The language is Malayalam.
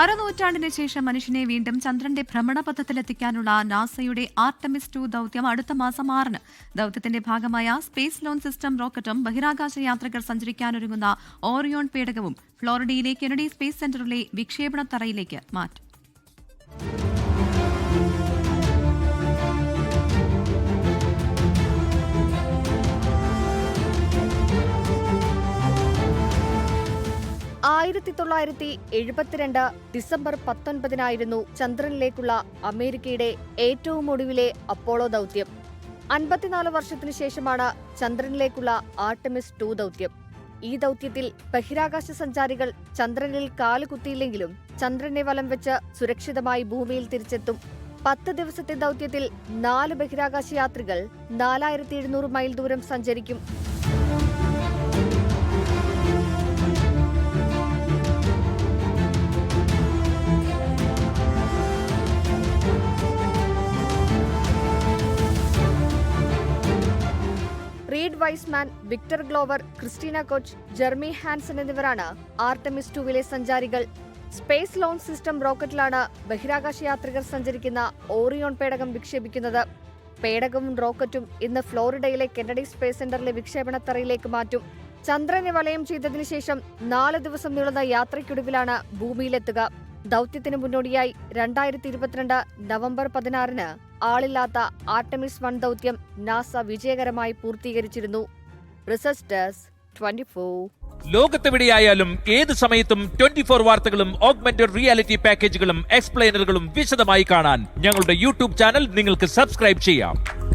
അരനൂറ്റാണ്ടിന് ശേഷം മനുഷ്യനെ വീണ്ടും ചന്ദ്രന്റെ ഭ്രമണപഥത്തിലെത്തിക്കാനുള്ള നാസയുടെ ആർട്ടമിസ് ടു ദൌത്യം അടുത്ത മാസം ആറിന്. ദൌത്യത്തിന്റെ ഭാഗമായ സ്പേസ് ലോൺ സിസ്റ്റം റോക്കറ്റും ബഹിരാകാശ യാത്രികർ സഞ്ചരിക്കാനൊരുങ്ങുന്ന ഓറിയോൺ പേടകവും ഫ്ലോറിഡയിലെ കെനഡി സ്പേസ് സെന്ററിലെ വിക്ഷേപണ തറയിലേക്ക് മാറ്റും. ആയിരത്തി തൊള്ളായിരത്തി എഴുപത്തിരണ്ട് ഡിസംബർ പത്തൊൻപതിനായിരുന്നു ചന്ദ്രനിലേക്കുള്ള അമേരിക്കയുടെ ഏറ്റവും ഒടുവിലെ അപ്പോളോ ദൗത്യം. അൻപത്തിനാല് വർഷത്തിനു ശേഷമാണ് ചന്ദ്രനിലേക്കുള്ള ആർട്ടമിസ് ടു ദൗത്യം. ഈ ദൗത്യത്തിൽ ബഹിരാകാശ സഞ്ചാരികൾ ചന്ദ്രനിൽ കാലുകുത്തിയില്ലെങ്കിലും ചന്ദ്രനെ വലം വെച്ച് സുരക്ഷിതമായി ഭൂമിയിൽ തിരിച്ചെത്തും. പത്ത് ദിവസത്തെ ദൗത്യത്തിൽ നാല് ബഹിരാകാശ യാത്രികൾ നാലായിരത്തി എഴുന്നൂറ് മൈൽ ദൂരം സഞ്ചരിക്കും. Reid Wiseman Victor Glover Christina Koch Jeremy Hansen എന്നിവരാണ് ആർട്ടമിസ് ടുവിലെ സഞ്ചാരികൾ. സ്പേസ് ലോഞ്ച് സിസ്റ്റം റോക്കറ്റിലാണ് ബഹിരാകാശ യാത്രികർ സഞ്ചരിക്കുന്ന ഓറിയോൺ പേടകം വിക്ഷേപിക്കുന്നത്. പേടകവും റോക്കറ്റും ഇന്ന് ഫ്ലോറിഡയിലെ കെനഡി സ്പേസ് സെന്ററിലെ വിക്ഷേപണത്തറയിലേക്ക് മാറ്റും. ചന്ദ്രനെ വലയം ചെയ്തതിനു ശേഷം നാല് ദിവസം നീളുന്ന യാത്രയ്ക്കൊടുവിലാണ് ഭൂമിയിലെത്തുക. ദൗത്യത്തിന് മുന്നോടിയായി രണ്ടായിരത്തി ഇരുപത്തിരണ്ട് നവംബർ പതിനാറിന് ആളില്ലാത്ത ആർട്ടമിസ് വൺ ദൗത്യം നാസ വിജയകരമായി പൂർത്തീകരിച്ചിരുന്നു. ലോകത്തെവിടെയായാലും ഏത് സമയത്തും ട്വന്റി ഫോർ വാർത്തകളും ഓഗ്മെന്റഡ് റിയാലിറ്റി പാക്കേജുകളും എക്സ്പ്ലെയിനറുകളും വിശദമായി കാണാൻ ഞങ്ങളുടെ യൂട്യൂബ് ചാനൽ നിങ്ങൾക്ക് സബ്സ്ക്രൈബ് ചെയ്യാം.